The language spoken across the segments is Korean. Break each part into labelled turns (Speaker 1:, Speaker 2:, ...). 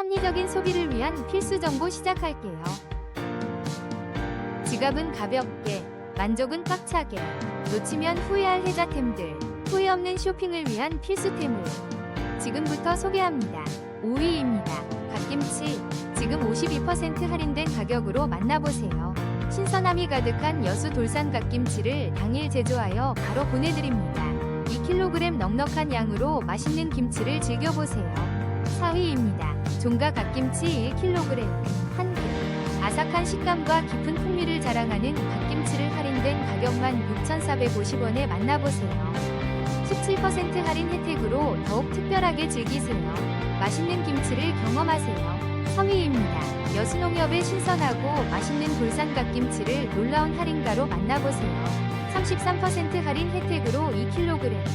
Speaker 1: 합리적인 소비를 위한 필수 정보 시작할게요. 지갑은 가볍게, 만족은 꽉차게, 놓치면 후회할 혜자템들, 후회 없는 쇼핑을 위한 필수템을 지금부터 소개합니다. 5위입니다. 갓김치, 지금 52% 할인된 가격으로 만나보세요. 신선함이 가득한 여수 돌산 갓김치를 당일 제조하여 바로 보내드립니다. 2kg 넉넉한 양으로 맛있는 김치를 즐겨보세요. 4위입니다. 종가 갓김치 1kg 한 개. 아삭한 식감과 깊은 풍미를 자랑하는 갓김치를 할인된 가격만 6,450원에 만나보세요. 17% 할인 혜택으로 더욱 특별하게 즐기세요. 맛있는 김치를 경험하세요. 3위입니다. 여수농협의 신선하고 맛있는 돌산 갓김치를 놀라운 할인가로 만나보세요. 33% 할인 혜택으로 2kg,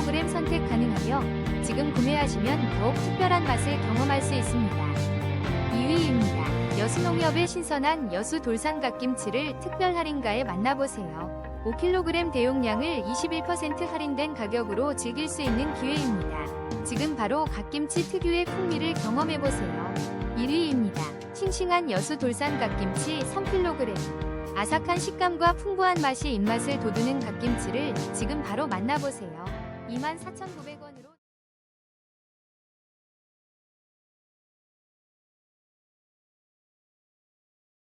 Speaker 1: 3kg, 4kg 선택 가능하여 지금 구매하시면 더욱 특별한 맛을 경험할 수 있습니다. 2위입니다. 여수농협의 신선한 여수 돌산 갓김치를 특별 할인가에 만나보세요. 5kg 대용량을 21% 할인된 가격으로 즐길 수 있는 기회입니다. 지금 바로 갓김치 특유의 풍미를 경험해보세요. 1위입니다. 싱싱한 여수 돌산 갓김치 3kg. 아삭한 식감과 풍부한 맛이 입맛을 돋우는 갓김치를 지금 바로 만나보세요. 24,900원.